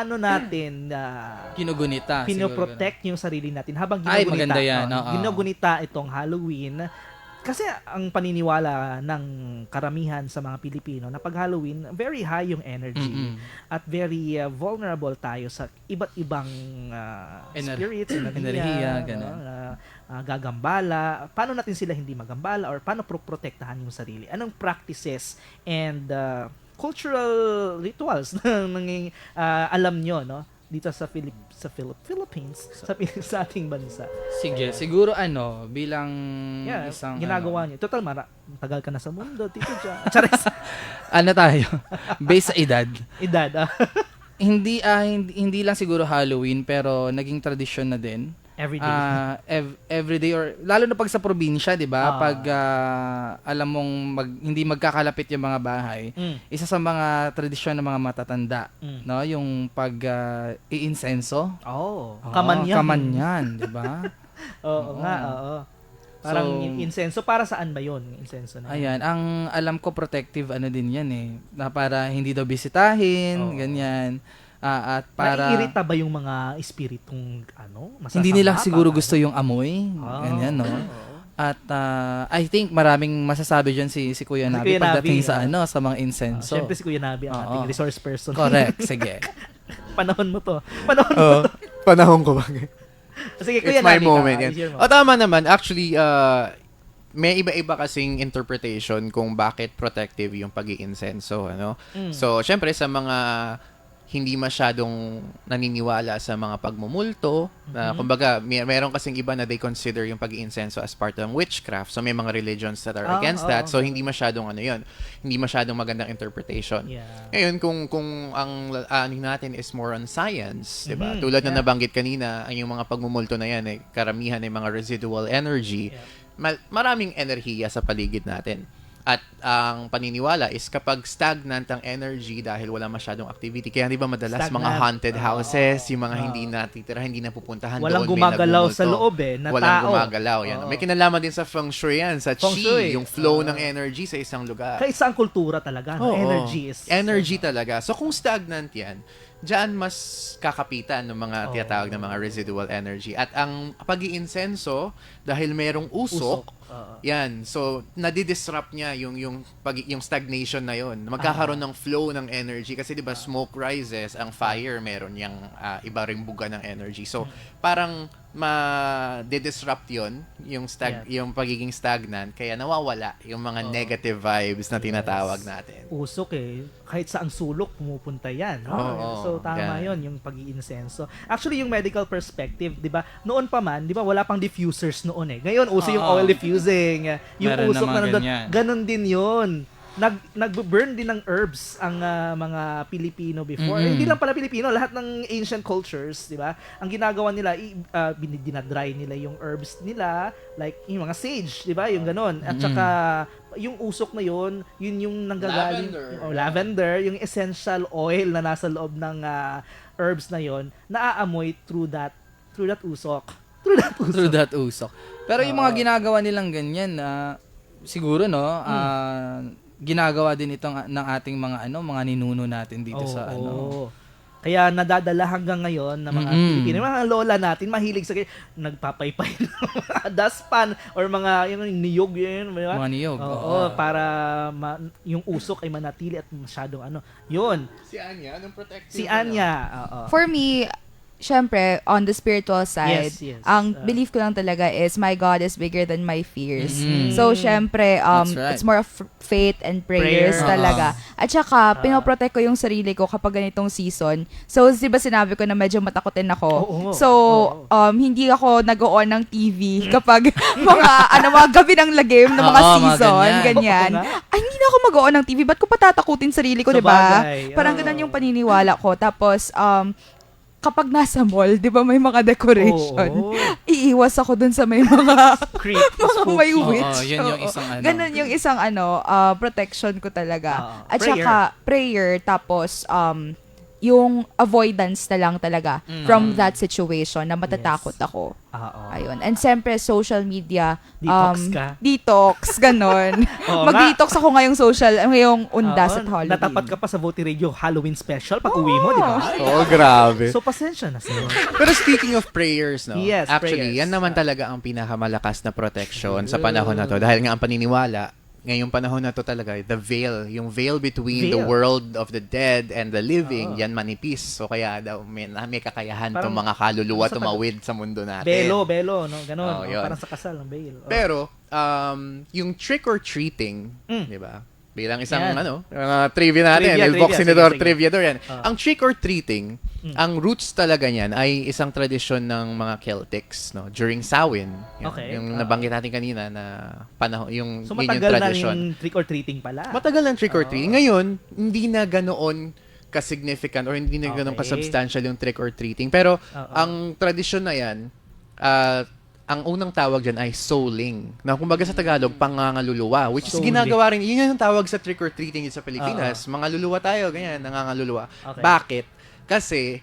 paano natin ah, Kinugunita. pinoprotect yung sarili natin habang Ay, ginugunita. maganda yan, oo. ginugunita itong Halloween. Kasi ang paniniwala ng karamihan sa mga Pilipino na pag Halloween, very high yung energy Mm-mm. at very uh, vulnerable tayo sa iba't ibang uh, Ener- spirits, enerhiya, enerhiya, no? ganun. Uh, uh, gagambala. Paano natin sila hindi magambala or paano pro- protektahan yung sarili? Anong practices and uh, cultural rituals na nanging uh, alam nyo, no? Dito sa Philip sa Philip Philippines, sa, sa ating bansa. Sige, siguro ano, bilang Yeah, isang ginagawa ano, niyo. Total, mara, tagal ka na sa mundo, Tito John. Charis, ano tayo? Based sa edad. edad. ah. Hindi, ah, hindi hindi lang siguro Halloween pero naging tradisyon na din. Everyday. Ah, ev- everyday or lalo na pag sa probinsya, 'di ba? Ah. Pag ah, alam mong mag, hindi magkakalapit yung mga bahay, Mm, isa sa mga tradisyon ng mga matatanda, mm. no, yung pag ah, iinsenso. Oh, Oo, kamanyan. Kamanyan, 'di ba? Oo Oo. nga, oo. Parang So, insenso, para saan ba yung Insenso na yun? Ayan, ang alam ko protective ano din 'yan eh, na para hindi daw bisitahin, Oo. ganyan. Ah, at para Naiirita ba yung mga espiritong ano? Masasama hindi nila siguro gusto yung amoy, Ah, ganyan, no? At ah, I think maraming masasabi diyan si si Si Kuya Nabi Kuya pagdating Nabi, sa ah. ano, sa mga Ah, incenso. Siyempre si Kuya Nabi ang Oo. ating resource person. Correct, sige. Panahon mo to. Panahon mo. Oo. panahon ko ba? Sige, Kuya It's my Nabi moment. ka. Yan. It's O tama naman. Actually, uh, may iba-iba kasing interpretation kung bakit protective yung pag iinsenso ano? Mm. So, syempre sa mga hindi masyadong naniniwala sa mga pagmumulto, na Mhm. kumbaga may, meron kasing iba na they consider yung pag iinsenso as part ng witchcraft. So may mga religions that are Ah, against oo. that. So hindi masyadong ano 'yon. Hindi masyadong magandang interpretation. Yeah. Ngayon, kung kung ang ano natin is more on science, 'di ba? Mhm, Tulad na yeah. nabanggit kanina, ang yung mga pagmumulto na 'yan eh karamihan ay mga residual energy. Yeah. Ma- maraming enerhiya sa paligid natin. At ang paniniwala is kapag stagnant ang energy dahil wala masyadong activity. Kaya di ba madalas Stagnant. mga haunted houses, yung mga Oo. hindi natitira, hindi napupuntahan Walang doon, may gumagalaw sa loob eh, na Walang tao. gumagalaw. Yan. Oo. May kinalaman din sa feng shui yan, sa Feng chi, shui. yung flow Oo. ng energy sa isang lugar. Kaya isang kultura talaga. no? Oo. Energy is... Energy talaga. So kung stagnant yan, diyan mas kakapitan ng mga Oo. tinatawag na mga residual energy. At ang pag iinsenso dahil merong usok, Oo. yan. So nadidisrupt niya yung yung pag yung stagnation na yon. Magkakaroon Ah. ng flow ng energy kasi 'di ba smoke rises, ang fire meron yang ah, iba ring buga ng energy. So parang ma-disrupt yon yung stag yung pagiging stagnant kaya nawawala yung mga Oo. negative vibes na Yes. tinatawag natin. usok eh. Kahit saang sulok, pumupunta yan. no? Oo, so, tama yan. yon yung pag iinsenso Actually, yung medical perspective, di ba, noon pa man, di ba, wala pang diffusers noon eh. Ngayon, uso yung Oo. oil diffusing. Yung Meron usok na na. Ganon din yon nag nag-burn din ng herbs ang ah, mga Pilipino before. Mm-mm. Hindi lang pala Pilipino, lahat ng ancient cultures, di ba? Ang ginagawa nila, i, uh, dinadry nila yung herbs nila, like yung mga sage, di ba? Yung ganon. At saka yung usok na yun, yun yung nanggagaling Lavender. oh, lavender, yung essential oil na nasa loob ng ah, herbs na yon, naaamoy through that through that usok. Through that usok. Through that usok. Pero yung mga ginagawa nilang ganyan na siguro no, Hmm. ah, ginagawa din itong ng ating mga ano, mga ninuno natin dito sa ano. oo. Kaya nadadala hanggang ngayon ng mga Mm-mm. Pilipino, mga lola natin mahilig sa nagpapaypay ng mga dustpan or mga yung niyog yun, di ba? Mga niyog. Oo, oo. para ma- yung usok ay manatili at masyadong ano. Yun, Si Anya, anong protective? si Anya. Oo. For me, syempre, on the spiritual side, Yes, yes. ang Uh, belief ko lang talaga is my God is bigger than my fears. Mhm. So, syempre, um, right. it's more of faith and prayers Prayer. talaga. At saka, pinoprotect ko yung sarili ko kapag ganitong season. So, di ba sinabi ko na medyo matakotin ako? Oo. So, Oo. um, hindi ako nag-on ng TV kapag mga, ano, mga gabi ng lagim ng mga Oo, mga season, ganyan. ganyan. Ay, hindi na ako mag-on ng TV. Ba't ko patatakutin sarili ko, Sa di ba? Parang ganun yung paniniwala ko. Tapos, um, kapag nasa mall, di ba may mga decoration, Oo. iiwas ako dun sa may mga Creep. mga may witch. Oo, yun yung Oo. isang ano. Ganun yung isang ano, ah, protection ko talaga. Oo. At Prayer. saka prayer tapos um yung avoidance na lang talaga Mm. from that situation na matatakot ako. Oo. Ayun. And siyempre, social media. Detox um, ka. Detox, ganon. Oo Mag-detox ako ngayong social, ngayong undas Oo, at Halloween. Natapat ka pa sa Vote Radio Halloween special pag uwi mo, di ba? Oh, grabe. So, pasensya na sa'yo. Pero speaking of prayers, no? Yes, Actually, prayers. yan naman talaga ang pinakamalakas na protection sa panahon na to. Dahil nga ang paniniwala, ngayong panahon na to talaga, the veil, yung veil between the Veil. world of the dead and the living, Oo. yan manipis. So kaya daw may, may kakayahan Parang- tong mga kaluluwa sa tumawid sa mundo natin. Belo, belo, no? Ganon. Oo, no? yun. Parang sa kasal ng bail. Oo. Pero, um, yung trick or treating, Mm. di ba? Bilang isang Yan. ano, uh, trivia natin, Trivia, El trivia, Boxinador trivia door yan. Ah. Ang trick or treating, Mm. ang roots talaga niyan ay isang tradisyon ng mga Celtics, no? During Samhain. Yan, Okay. Yung Ah. nabanggit natin kanina na panahon, yung, So, yun yung tradisyon. yung trick or treating pala. Matagal ng trick or Oo. treating. Ngayon, hindi na ganoon ka-significant or hindi na ganoon Okay. ka-substantial yung trick or treating. Pero, Oo. ang tradisyon na yan, ah, ang unang tawag dyan ay souling. Na kumbaga sa Tagalog, pangangaluluwa. Which is Souling. ginagawa rin, yun yung tawag sa trick or treating sa Pilipinas. Mga luluwa tayo, ganyan, nangangaluluwa. Okay. Bakit? Kasi,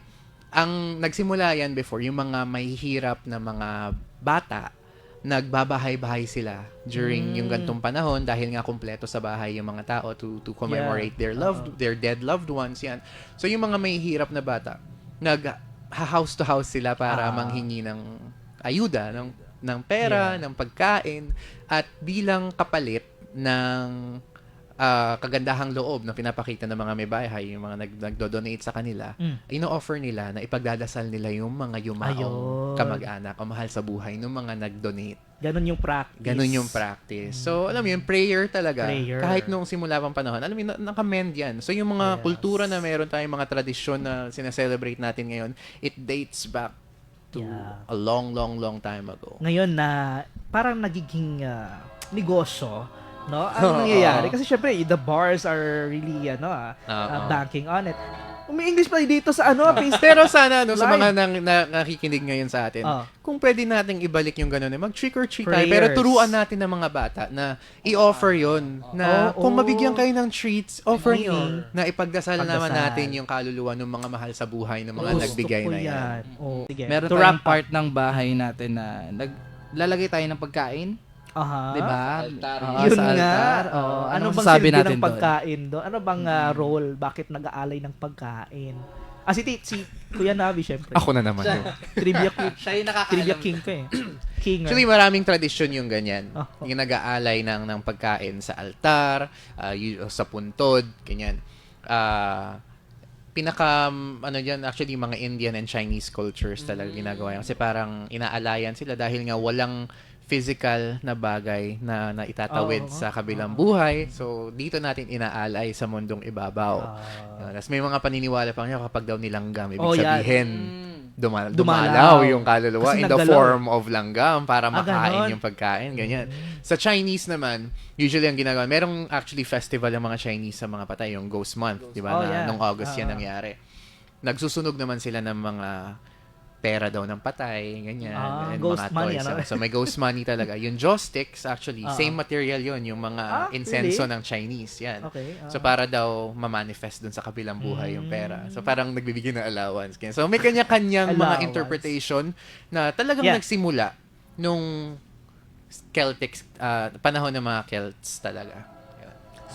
ang nagsimula yan before, yung mga mahihirap na mga bata, nagbabahay-bahay sila during yung Mm. gantong panahon dahil nga kumpleto sa bahay yung mga tao to to commemorate their loved their dead loved ones yan. So yung mga mahihirap na bata, nag house to house sila para Ah. manghingi ng ayuda, ng ng pera, Yeah. ng pagkain at bilang kapalit ng ah, kagandahang loob na pinapakita ng mga may bahay, yung mga nag, nagdo-donate sa kanila, Mm. ino-offer nila na ipagdadasal nila yung mga yumaong Ayun. kamag-anak o mahal sa buhay ng mga nag-donate. Ganon yung practice. Ganun yung practice. So, alam mo yun, prayer talaga. Prayer. Kahit nung simula pang panahon, alam mo yun, na- nakamend yan. So, yung mga Yes. kultura na meron tayong mga tradisyon na sinaselebrate natin ngayon, it dates back to Yeah. a long, long, long time ago. Ngayon na parang nagiging ah, negosyo, no? Ang nangyayari. Kasi syempre, the bars are really, ano, ah, Oo. ah, banking on it. Umi-English pa dito sa ano, face Pero sana, no, sa mga nang, na, nakikinig ngayon sa atin, Oh. kung pwede nating ibalik yung gano'n, eh, mag-trick or treat tayo. Pero turuan natin ng mga bata na i-offer yon na Oo. kung mabigyan kayo ng treats, offer nyo na ipagdasal naman natin yung kaluluwa ng mga mahal sa buhay ng mga Gusto nagbigay na yan. Oh, sige. Meron to tayong wrap part ng bahay natin na naglalagay tayo ng pagkain, Aha. 'di ba? Altar. Oo, Yun sa nga. altar. Oo. Ano anong bang sabi silbi natin ng doon? pagkain doon? Ano bang ah, role? Bakit nag-aalay ng pagkain? Ah, si, Ti- si Kuya Navi, syempre. Ako na naman yun. Trivia, king- Siya yung nakakaalam. trivia king ko eh. King. ah. Actually, maraming tradisyon yung ganyan. Oh. Yung nag-aalay ng, ng pagkain sa altar, ah, sa puntod, ganyan. Ah, pinaka, um, ano dyan, actually, mga Indian and Chinese cultures talaga ginagawa yan. Kasi parang inaalayan sila dahil nga walang physical na bagay na, na itatawid Oo. sa kabilang buhay. So, dito natin inaalay sa mundong ibabaw. Ah. Tapos may mga paniniwala pa niya kapag daw nilanggam, ibig Oh, sabihin, Mm. Dumal- Dumalaw. dumalaw yung kaluluwa Kasi in the naggalaw. form of langgam para Ah, makain ganon. yung pagkain, ganyan. Sa Chinese naman, usually ang ginagawa, merong actually festival ng mga Chinese sa mga patay, yung Ghost Month, di ba? Oh, na, yeah. Nung August yan Ah. nangyari. Nagsusunog naman sila ng mga pera daw ng patay, ganyan. Ah, and ghost mga money, toys. ano? So, may ghost money talaga. Yung sticks, actually, Ah. same material yon yung mga Ah, insenso really? ng Chinese, yan. Okay. ah. So para daw ma-manifest dun sa kabilang buhay yung pera. Mm. So parang nagbibigay ng allowance. Ganyan. So may kanya-kanyang mga interpretation na talagang Yeah. nagsimula nung Celtic ah, panahon ng mga Celts talaga.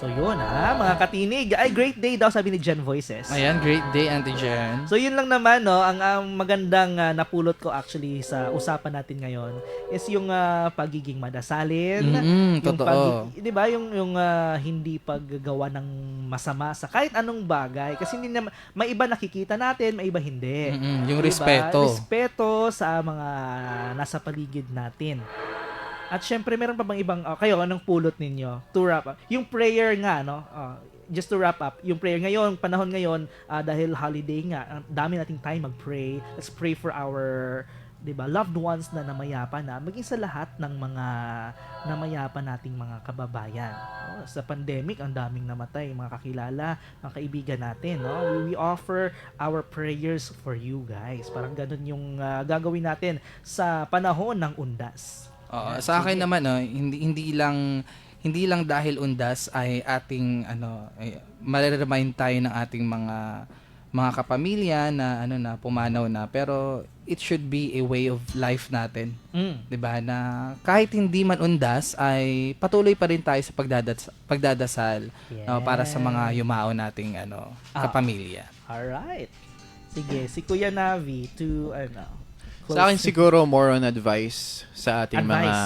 So yun ha, mga katinig. Ay, great day daw sabi ni Gen Voices. Ayan, great day, Auntie Jen. So yun lang naman no, ang, ang magandang ah, napulot ko actually sa usapan natin ngayon is yung ah, pagiging madasalin, Mm-mm, yung totoo. 'di ba yung yung ah, hindi paggagawa ng masama sa kahit anong bagay kasi hindi na may iba nakikita natin, may iba hindi. Mm-mm, yung Diba? respeto. Respeto sa mga nasa paligid natin. At syempre, meron pa bang ibang, ah, kayo, anong pulot ninyo? To wrap up. Yung prayer nga, no? ah, just to wrap up, yung prayer ngayon, panahon ngayon, ah, dahil holiday nga, dami nating time mag-pray. Let's pray for our, di ba, loved ones na namayapa na, maging sa lahat ng mga namayapa nating mga kababayan. No? Sa pandemic, ang daming namatay, mga kakilala, mga kaibigan natin. No? We, offer our prayers for you guys. Parang ganun yung ah, gagawin natin sa panahon ng undas. Oo, sa akin naman no, hindi hindi lang hindi lang dahil undas ay ating ano ay, mariremind tayo ng ating mga mga kapamilya na ano na pumanaw na pero it should be a way of life natin. Mm. 'di ba na kahit hindi man undas ay patuloy pa rin tayo sa pagdadas pagdadasal no, para sa mga yumao nating ano Ah. kapamilya. Alright. Sige, si Kuya Navi to, ano, close Sa akin siguro more on advice sa ating Advice. mga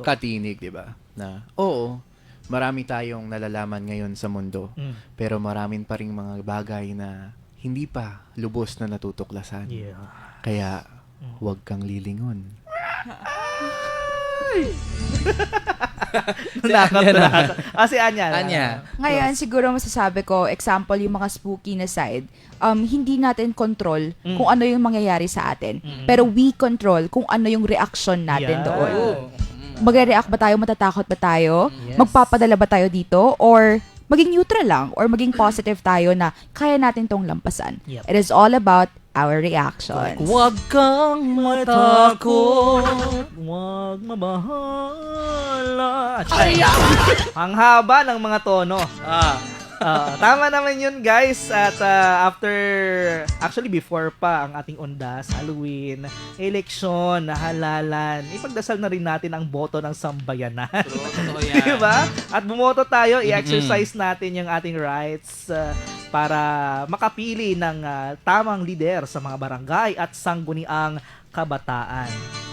katinig, 'di ba? Na oo, marami tayong nalalaman ngayon sa mundo, Mm. pero maraming pa ring mga bagay na hindi pa lubos na natutuklasan. Yeah. Kaya huwag kang lilingon. Nakakatawa. Ah, si Anya. Anya. Ngayon, siguro masasabi ko, example, yung mga spooky na side, um, hindi natin control Mm. kung ano yung mangyayari sa atin. Pero we control kung ano yung reaction natin Yeah. doon. Magre-react ba tayo? Matatakot ba tayo? Yes. Magpapadala ba tayo dito? Or maging neutral lang? Or maging positive tayo na kaya natin tong lampasan? Yep. It is all about our reactions. Huwag kang Matakot, huwag mabahala. Ang haba ng mga tono. Ah. Ah, tama naman yun guys. At ah, after actually before pa ang ating undas Halloween eleksyon halalan ipagdasal na rin natin ang boto ng sambayanan. True, yan. diba? At bumoto tayo i-exercise natin yung ating rights ah, para makapili ng ah, tamang leader sa mga barangay at sangguniang kabataan